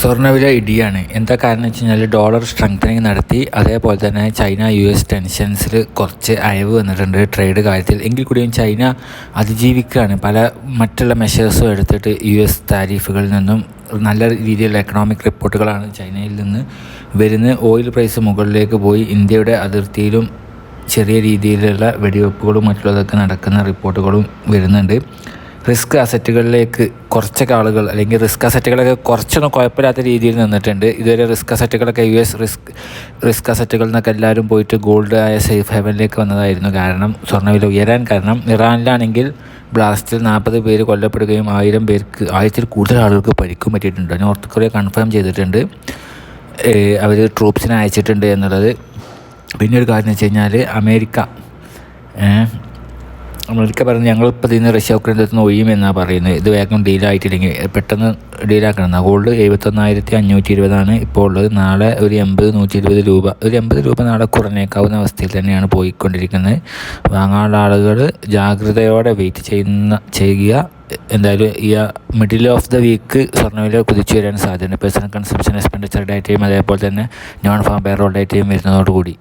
സ്വർണവില ഇടിയാണ്. എന്താ കാരണം വെച്ച് കഴിഞ്ഞാൽ ഡോളർ സ്ട്രെങ്തനിങ് നടത്തി അതേപോലെ തന്നെ ചൈന യു എസ് ടെൻഷൻസിൽ കുറച്ച് അയവ് വന്നിട്ടുണ്ട് ട്രേഡ് കാര്യത്തിൽ. എങ്കിൽ കൂടിയും ചൈന അതിജീവിക്കുകയാണ്. പല മറ്റുള്ള മെഷേഴ്സും എടുത്തിട്ട് യു എസ് താരീഫുകളിൽ നിന്നും നല്ല രീതിയിലുള്ള എക്കണോമിക് റിപ്പോർട്ടുകളാണ് ചൈനയിൽ നിന്ന് വരുന്നത്. ഓയിൽ പ്രൈസ് മുകളിലേക്ക് പോയി. ഇന്ത്യയുടെ അതിർത്തിയിലും ചെറിയ രീതിയിലുള്ള വെടിവെപ്പുകളും മറ്റുള്ളതൊക്കെ നടക്കുന്ന റിപ്പോർട്ടുകളും വരുന്നുണ്ട്. റിസ്ക് അസറ്റുകളിലേക്ക് കുറച്ചൊക്കെ ആളുകൾ അല്ലെങ്കിൽ റിസ്ക് അസറ്റുകളൊക്കെ കുറച്ചൊന്നും കുഴപ്പമില്ലാത്ത രീതിയിൽ നിന്നിട്ടുണ്ട്. ഇതുവരെ റിസ്ക് അസറ്റുകളൊക്കെ യു എസ് റിസ്ക് റിസ്ക് അസറ്റുകളിൽ നിന്നൊക്കെ എല്ലാവരും പോയിട്ട് ഗോൾഡ് ആയ സേഫ് ഹെവനിലേക്ക് വന്നതായിരുന്നു കാരണം സ്വർണവില ഉയരാൻ കാരണം. ഇറാനിലാണെങ്കിൽ ബ്ലാസ്റ്റിൽ നാൽപ്പത് പേര് കൊല്ലപ്പെടുകയും ആയിരം പേർക്ക് ആയിരത്തിൽ കൂടുതൽ ആളുകൾക്ക് പരിക്കും പറ്റിയിട്ടുണ്ട്. നോർത്ത് കൊറിയ കൺഫേം ചെയ്തിട്ടുണ്ട്. അവർ ട്രൂപ്സിനെ അയച്ചിട്ടുണ്ട് എന്നുള്ളത്. പിന്നെ ഒരു കാര്യം എന്ന് വെച്ച് കഴിഞ്ഞാൽ അമേരിക്ക അമേരിക്ക പറയുന്നത് ഞങ്ങളിപ്പോൾ ഇതിന് റഷ്യ ഉക്രൈൻ നിന്ന് ഒഴിയുമെന്നാണ് പറയുന്നത്. ഇത് വേഗം ഡീലായിട്ടില്ലെങ്കിൽ പെട്ടെന്ന് ഡീലാക്കണം ഗോൾഡ് എഴുപത്തൊന്നായിരത്തി അഞ്ഞൂറ്റി ഇരുപതാണ് ഇപ്പോൾ ഉള്ളത്. നാളെ ഒരു എൺപത് നൂറ്റി ഇരുപത് രൂപ ഒരു എൺപത് രൂപ നാളെ കുറഞ്ഞേക്കാവുന്ന അവസ്ഥയിൽ തന്നെയാണ് പോയിക്കൊണ്ടിരിക്കുന്നത്. വാങ്ങാനുള്ള ആളുകൾ ജാഗ്രതയോടെ വെയിറ്റ് ചെയ്യുന്ന ചെയ്യുക. എന്തായാലും ഈ മിഡിൽ ഓഫ് ദ വീക്ക് സ്വർണവില കുതിച്ചു വരാൻ സാധ്യതയുണ്ട്. പേഴ്സണൽ കൺസംഷൻ എക്സ്പെൻഡിച്ചർ ഡേറ്റയും അതേപോലെ തന്നെ നോൺ ഫാം പേറോൾ ഡേറ്റയും വരുന്നതോടുകൂടി.